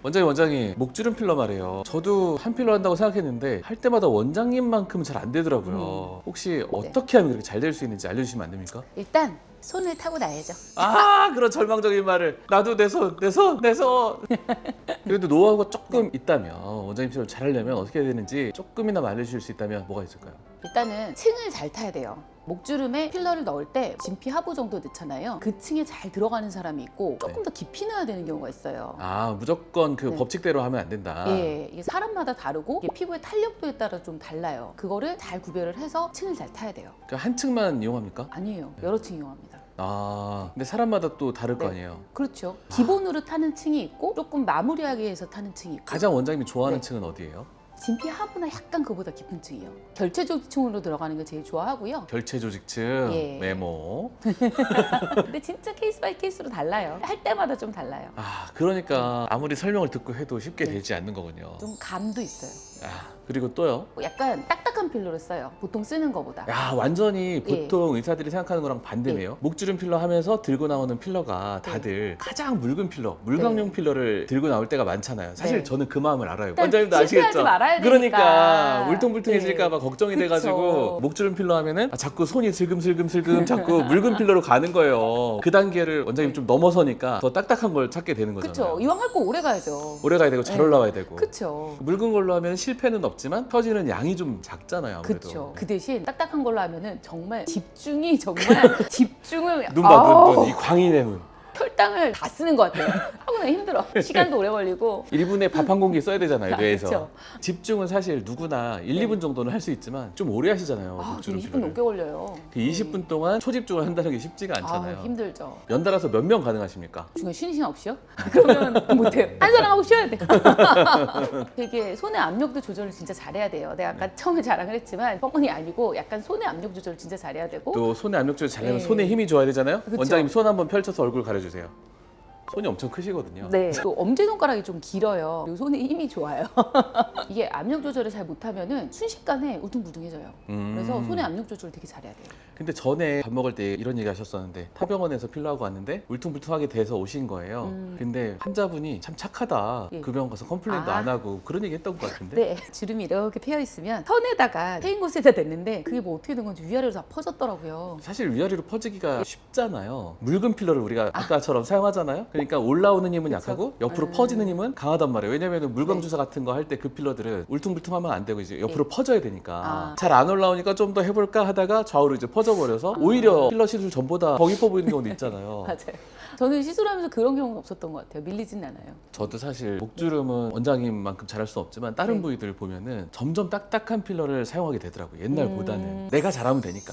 원장님 원장님 목주름 필러 말이에요. 저도 한 필러 한다고 생각했는데 할 때마다 원장님만큼 잘 안 되더라고요. 혹시 어떻게 하면 그렇게 잘 될 수 있는지 알려주시면 안 됩니까? 일단 손을 타고 나야죠. 아 그런 절망적인 말을 나도 내 손 내 손 내 손 그래도 노하우가 조금 있다면 원장님처럼 잘하려면 어떻게 해야 되는지 조금이나마 알려주실 수 있다면 뭐가 있을까요? 일단은 층을 잘 타야 돼요. 목주름에 필러를 넣을 때 진피 하부 정도 넣잖아요. 그 층에 잘 들어가는 사람이 있고 조금 네. 더 깊이 넣어야 되는 경우가 있어요. 아 무조건 그 네. 법칙대로 하면 안 된다. 예, 이게 사람마다 다르고 이게 피부의 탄력도에 따라 좀 달라요. 그거를 잘 구별을 해서 층을 잘 타야 돼요. 그한 층만 이용합니까? 아니에요. 여러 층 이용합니다. 아 근데 사람마다 또 다를 거 네. 아니에요. 그렇죠. 기본으로 타는 층이 있고 조금 마무리하기 위해서 타는 층이 있고 가장 원장님이 좋아하는 네. 층은 어디예요? 진피 하부나 약간 그보다 깊은 층이요. 결체조직층으로 들어가는 게 제일 좋아하고요. 결체 조직층 예. 메모. 근데 진짜 케이스 바이 케이스로 달라요. 할 때마다 좀 달라요. 아 그러니까 아무리 설명을 듣고 해도 쉽게 네. 되지 않는 거군요. 좀 감도 있어요. 아 그리고 또요. 약간 딱딱한 필러를 써요. 보통 쓰는 것보다. 야 완전히 예. 보통 의사들이 생각하는 거랑 반대네요. 목주름 필러 하면서 들고 나오는 필러가 다들 가장 묽은 필러, 물광용 네. 필러를 들고 나올 때가 많잖아요. 사실 네. 저는 그 마음을 알아요. 일단 원장님도 실패하지 아시 겠죠? 말아야 그러니까 되니까. 울퉁불퉁해질까봐 걱정이 그쵸. 돼가지고 목주름 필러 하면은 아, 자꾸 손이 슬금슬금슬금 자꾸 묽은 필러로 가는 거예요. 그 단계를 원장님 좀 넘어서니까 더 딱딱한 걸 찾게 되는 거잖아요. 그쵸. 이왕 할 거 오래 가야죠. 오래 가야 되고 잘 네. 올라와야 되고. 그쵸. 묽은 걸로 하면 실패는 없지만 터지는 양이 좀 작잖아요. 아무래도. 그쵸. 그 대신 딱딱한 걸로 하면은 정말 집중이 정말 집중을 눈 봐, 아우, 눈, 눈. 이 광인의 눈. 혈당을 다 쓰는 것 같아요. 하고 나면 힘들어. 시간도 오래 걸리고. 1분에 밥 한 공기 써야 되잖아요, 뇌에서. 그쵸. 집중은 사실 누구나 1, 네. 2분 정도는 할 수 있지만 좀 오래 하시잖아요. 아, 저 목주름 20분 필러를. 넘게 걸려요. 그 20분 동안 초집중을 한다는 게 쉽지가 않잖아요. 아, 힘들죠. 연달아서 몇 명 가능하십니까? 중간 쉬는 시간 없이요? 그러면 못해요. 한 사람 하고 쉬어야 돼. 되게 손의 압력도 조절을 진짜 잘해야 돼요. 내가 아까 처음에 자랑을 했지만 뻥뻥이 아니고 약간 손의 압력 조절을 진짜 잘해야 되고 또 손에 압력 조절 잘하면 네. 손에 힘이 좋아야 되잖아요. 그쵸. 원장님 손 한번 펼쳐서 얼굴 가려주세요. 주세요. 손이 엄청 크시거든요. 네. 또 엄지 손가락이 좀 길어요. 그리고 손에 힘이 좋아요. 이게 압력 조절을 잘 못하면은 순식간에 울퉁불퉁해져요. 음. 그래서 손의 압력 조절을 되게 잘해야 돼요. 근데 전에 밥 먹을 때 이런 얘기 하셨었는데 타병원에서 필러하고 왔는데 울퉁불퉁하게 돼서 오신 거예요. 음. 근데 환자분이 참 착하다. 예. 그 병원 가서 컴플레인도 아. 안 하고 그런 얘기 했던 것 같은데. 네. 주름이 이렇게 패여 있으면 선에다가 패인 곳에다 댔는데 그게 뭐 어떻게 된 건지 위아래로 다 퍼졌더라고요. 사실 위아래로 퍼지기가 쉽잖아요. 묽은 필러를 우리가 아까처럼 사용하잖아요. 그러니까 올라오는 힘은. 약하고 옆으로 음. 퍼지는 힘은 강하단 말이에요. 왜냐면 물광 네. 주사 같은 거 할 때 그 필러들은 울퉁불퉁하면 안 되고 이제 옆으로 예. 퍼져야 되니까 아. 잘 안 올라오니까 좀 더 해볼까 하다가 좌우로 이제 퍼져버려서 오히려 필러 시술 전보다 더 이뻐 보이는 경우도 있잖아요. 맞아요. 저는 시술하면서 그런 경우는 없었던 것 같아요. 밀리진 않아요. 저도 사실 목주름은 원장님만큼 잘할 수 없지만 다른 네. 부위들 보면은 점점 딱딱한 필러를 사용하게 되더라고요. 옛날보다는 음. 내가 잘하면 되니까.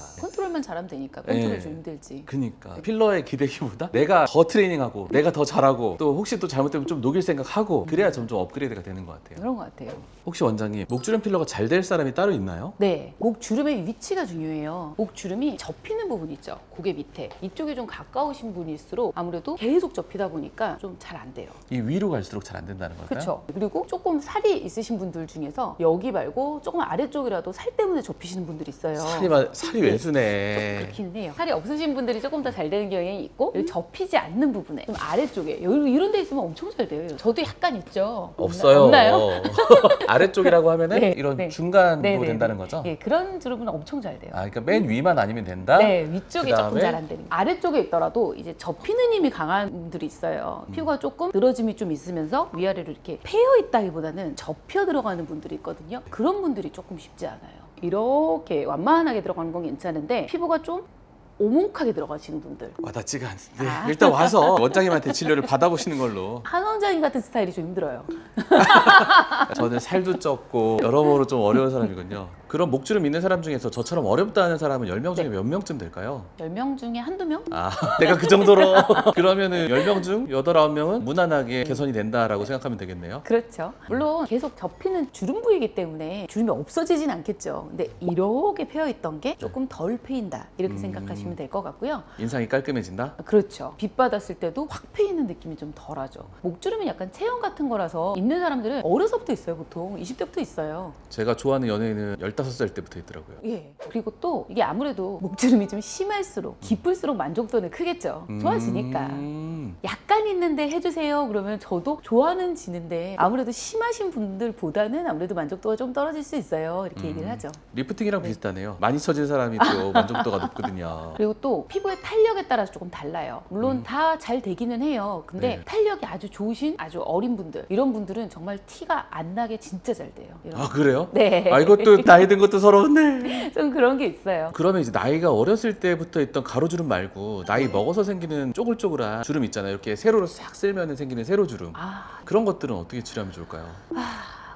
컨트롤만 잘하면 되니까 컨트롤 네. 좀 힘들지. 그니까 필러에 기대기보다 내가 더 트레이닝하고 내가 더 잘하고 또 혹시 또 잘못되면 좀 녹일 생각하고 그래야 점점 업그레이드가 되는 것 같아요. 그런 것 같아요. 혹시 원장님 목주름 필러가 잘 될 사람이 따로 있나요? 네, 목 주름의 위치가 중요해요. 목 주름이 접히는 부분 있죠. 고개 밑에 이쪽에 좀 가까우신 분일수록 아무래도 계속 접히다 보니까 좀 잘 안 돼요. 이 위로 갈수록 잘 안 된다는 걸까요? 그렇죠. 그리고 조금 살이 있으신 분들 중에서 여기 말고 조금 아래쪽이라도 살 때문에 접히시는 분들이 있어요. 살이 마- 살이 네. 외수네. 그렇기는 해요. 살이 없으신 분들이 조금 더 잘 되는 경향이 있고 여기 접히지 않는 부분에 좀 아래쪽에 여기 이런 데 있으면 엄청 잘 돼요. 저도 약간 있죠. 없어요. 없나 요? 아래쪽이라고 하면은 네, 이런 네. 중간도 네, 네, 된다는 네. 거죠? 예, 그런 주름은 엄청 잘 돼요. 아, 그러니까 맨 위만 아니면 된다? 네, 위쪽이 그다음에? 조금 잘안 되는. 아래쪽에 있더라도 이제 접히는 힘이 강한 분들이 있어요. 피부가 조금 늘어짐이 좀 있으면서 위아래로 이렇게 패여 있다기보다는 접혀 들어가는 분들이 있거든요. 그런 분들이 조금 쉽지 않아요. 이렇게 완만하게 들어가는 건 괜찮은데 피부가 좀 오목하게 들어가시는 분들. 와닿지가 않는데 아. 일단 와서 원장님한테 진료를 받아보시는 걸로 한 원장님 같은 스타일이 좀 힘들어요. 저는 살도 쪘고 여러모로 좀 어려운 사람이군요 그런 목주름 있는 사람 중에서 저처럼 어렵다 하는 사람은 10명 중에 네. 몇 명쯤 될까요? 10명 중에 한두 명? 아 내가 그 정도로 그러면은 10명 중 8, 9명은 무난하게 개선이 된다라고 생각하면 되겠네요 그렇죠. 물론 계속 접히는 주름 부위이기 때문에 주름이 없어지진 않겠죠. 근데 이렇게 패여 있던 게 조금 덜 패인다. 이렇게 음. 생각하시면 될 것 같고요. 인상이 깔끔해진다? 그렇죠. 빛 받았을 때도 확 패이는 느낌이 좀 덜하죠. 목주름은 약간 체형 같은 거라서 있는 사람들은 어려서부터 있어요, 보통. 20대부터 있어요. 제가 좋아하는 연예인은 15살 때부터 있더라고요. 예. 그리고 또 이게 아무래도 목주름이 좀 심할수록 깊을수록 만족도는 크겠죠. 좋아지니까. 음. 약간 있는데 해주세요. 그러면 저도 좋아는 지는데 아무래도 심하신 분들보다는 아무래도 만족도가 좀 떨어질 수 있어요. 이렇게 얘기를 하죠. 리프팅이랑 비슷하네요. 많이 처진 사람이 또 만족도가 높거든요. 그리고 또 피부의 탄력에 따라서 조금 달라요. 물론 다잘 되기는 해요. 근데 네. 탄력이 아주 좋으신 아주 어린 분들 이런 분들은 정말 티가 안 나게 진짜 잘 돼요. 이런 아 그래요? 네. 아 이것도 나이 든 것도 서러운데. 좀 그런 게 있어요. 그러면 이제 나이가 어렸을 때부터 있던 가로주름 말고 나이 먹어서 생기는 쪼글쪼글한 주름 있 잖아요. 이렇게 세로로 싹 쓸면 생기는 세로주름. 아 그런 것들은 어떻게 치료하면 좋을까요?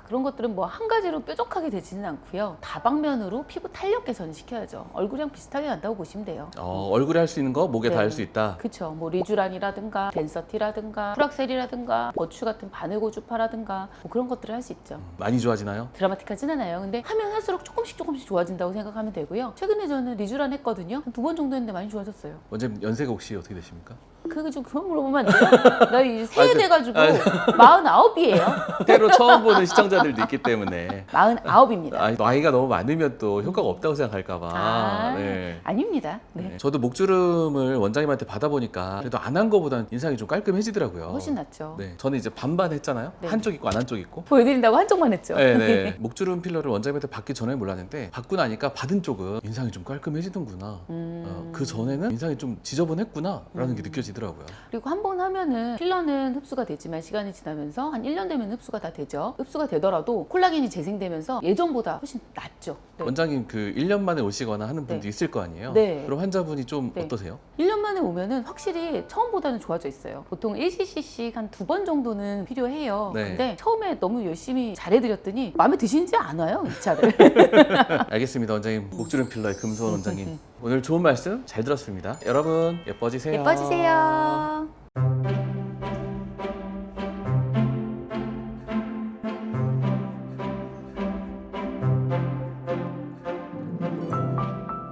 그런 것들은 뭐 한 가지로 뾰족하게 되지는 않고요. 다방면으로 피부 탄력 개선 시켜야죠. 얼굴이랑 비슷하게 간다고 보시면 돼요. 어, 얼굴에 할 수 있는 거 목에 네. 다 할 수 있다. 그쵸. 뭐 리쥬란이라든가 덴서티라든가 프락셀이라든가 버추 같은 바늘고주파라든가 뭐 그런 것들을 할 수 있죠. 많이 좋아지나요? 드라마틱하진 않아요. 근데 하면 할수록 조금씩 조금씩 좋아진다고 생각하면 되고요. 최근에 저는 리쥬란 했거든요. 한 두 번 정도 했는데 많이 좋아졌어요. 원장님 연세가 혹시 어떻게 되십니까? 그거 좀 그만 물어보면 안 돼요? 나이 새해 아, 저- 돼가지고 아, 마흔아홉이에요. 때로 처음 보는 시청자들도 있기 때문에 마흔아홉입니다. 아, 나이가 너무 많으면 또 효과가 없다고 생각할까봐. 아, 네. 아닙니다. 네. 네. 저도 목주름을 원장님한테 받아보니까 그래도 안 한 거보단 인상이 좀 깔끔해지더라고요. 훨씬 낫죠. 네. 저는 이제 반반 했잖아요. 네. 한쪽 있고 안 한쪽 있고. 보여드린다고 한쪽만 했죠. 네, 네. 목주름 필러를 원장님한테 받기 전에 몰랐는데 받고 나니까 받은 쪽은 인상이 좀 깔끔해지는구나. 음. 어, 그 전에는 인상이 좀 지저분했구나라는 게 느껴지더라고요. 그리고 한 번 하면은 필러는 흡수가 되지만 시간이 지나면서 한 1년 되면 흡수가 다 되죠. 흡수가 되더라도 콜라겐이 재생되면서 예전보다 훨씬 낫죠. 네. 원장님 그 1년 만에 오시거나 하는 분도 네. 있을 거 아니에요? 네. 그럼 환자분이 좀 네. 어떠세요? 1년 만에 오면은 확실히 처음보다는 좋아져 있어요. 보통 1cc씩 한 두 번 정도는 필요해요. 네. 근데 처음에 너무 열심히 잘해드렸더니 마음에 드시는지 않아요, 이 차를. 알겠습니다, 원장님. 목주름 필러의 금소원 원장님. 오늘 좋은 말씀 잘 들었습니다. 여러분 예뻐지세요. 예뻐지세요.